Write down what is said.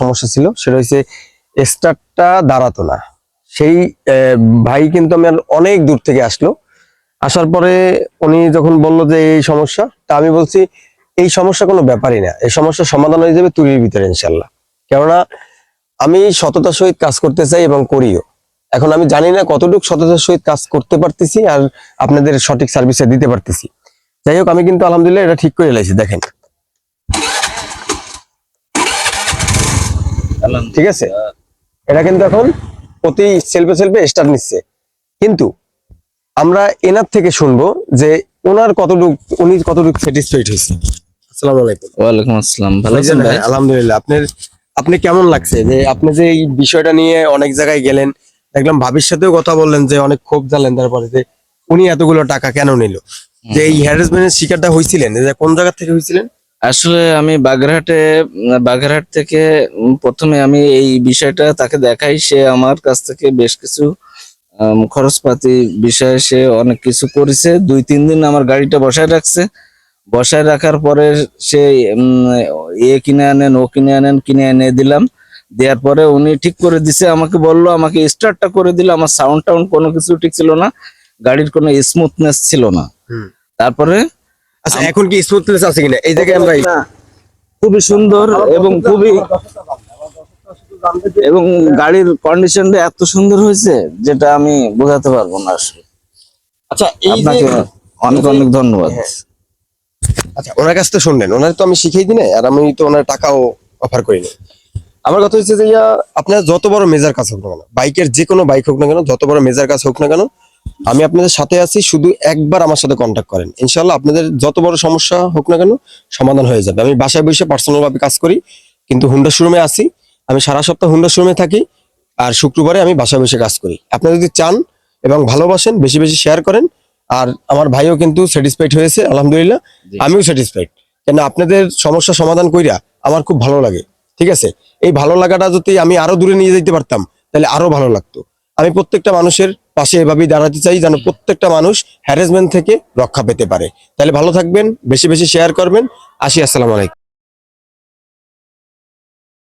সমস্যা ছিল, সেটা হচ্ছে স্টার্টটা দাঁড়াতো না। সেই ভাই কিন্তু আমার অনেক দূর থেকে আসলো। আসার পরে উনি যখন বলল যে এই সমস্যা, তা আমি বলছি, এই সমস্যা কোনো ব্যাপারই না, এই সমস্যার সমাধান হয়ে যাবে তুলির ভিতরে ইনশাল্লাহ কেননা আমি সততার সহিত কাজ করতে চাই এবং করিও। এখন আমি জানি না কতটুকু সততার সহিত কাজ করতে পারতেছি আর আপনাদের সঠিক সার্ভিসে দিতে পারতেছি। যাই হোক, আমি কিন্তু আলহামদুলিল্লাহ এটা ঠিক করে এলাইছি দেখেন। ঠিক আছে? এটা কিন্তু এখন প্রতি সেলফে সেলফে স্টার্ট নিচ্ছে। কিন্তু আমরা এনার থেকে শুনব যে ওনার কতটুকু উনি কতটুকু স্যাটিসফাইড হয়েছে আসসালামু আলাইকুম। ওয়ালাইকুম আসসালাম। ভালো আছেন ভাই? আলহামদুলিল্লাহ। আপনার আপনি কেমন লাগছে? যে আপনি যে এই বিষয়টা নিয়ে অনেক জায়গায় গেলেন দেখলাম ভাবির সাথেও কথা বললেন যে অনেক ক্ষোভ জানলেন তারপরে যে উনি এতগুলো টাকা কেন নিল? যে এই হ্যারাসমেন্টের শিকারটা হয়েছিলেন? যে কোন জায়গা থেকে হয়েছিলেন? আসলে আমি বাগেরহাটে বাগেরহাট থেকে প্রথমে আমি এই বিষয়টা তাকে দেখাই। সে আমার কাছ থেকে বেশ কিছু খরচপাতি বিষয়ে সে অনেক কিছু করেছে। দুই তিন দিন আমার গাড়িটা বসায় রাখছে। বসায় রাখার পরে সে এ কিনে আনেন ও কিনে আনেন কিনে এনে দিলাম। দেওয়ার পরে উনি ঠিক করে দিছে আমাকে বলল আমাকে স্টার্টটা করে দিল। আমার সাউন্ড টাউন্ড কোনো কিছু ঠিক ছিল না। গাড়ির কোনো স্মুথনেস ছিল না। তারপরে আচ্ছা এখন কি স্মুথনেস আছে কিনা? এই জায়গায় আমরা খুবই সুন্দর এবং খুবই এবং গাড়ির কন্ডিশনটা এত সুন্দর হয়েছে যেটা আমি বোঝাতে পারব না আসলে। আচ্ছা আপনাকে অনেক অনেক ধন্যবাদ। আচ্ছা ওনার কাছ থেকে শুনলেন। ওনার তো আমি শিখিয়ে দিই নাই, আর আমি তো ওনার টাকাও অফার করিনি। আমার কথা হচ্ছে যে ইয়া আপনার যত বড় মেজার কাজ হোক না কেন বাইকের যে কোনো বাইক হোক না কেন যত বড় মেজার কাজ হোক না কেন আমি আপনাদের সাথে আছি শুধু একবার আমার সাথে কন্ট্যাক্ট করেন। ইনশাল্লাহ আপনাদের যত বড় সমস্যা হোক না কেন সমাধান হয়ে যাবে। আমি বাসায় বসে পার্সোনাল ভাবে কাজ করি কিন্তু হুন্ডা শোরুমে আসি আমি সারা সপ্তাহ হুন্ডা শোরুমে থাকি আর শুক্রবারে আমি বাসায় বসে কাজ করি। আপনারা যদি চান এবং ভালোবাসেন বেশি বেশি শেয়ার করেন আর আমার ভাইও কিন্তু স্যাটিসফাইড হয়েছে আলহামদুলিল্লাহ আমিও স্যাটিসফাইড কেন আপনাদের সমস্যা সমাধান কইরা আমার খুব ভালো লাগে ঠিক আছে? এই ভালো লাগাটা যদি আমি আরও দূরে নিয়ে যেতে পারতাম তাহলে আরও ভালো লাগতো। আমি প্রত্যেকটা মানুষের পাশে এভাবেই দাঁড়াতে চাই যেন প্রত্যেকটা মানুষ হ্যারাসমেন্ট থেকে রক্ষা পেতে পারে। তাহলে ভালো থাকবেন বেশি বেশি শেয়ার করবেন। আসি আসসালামু আলাইকুম।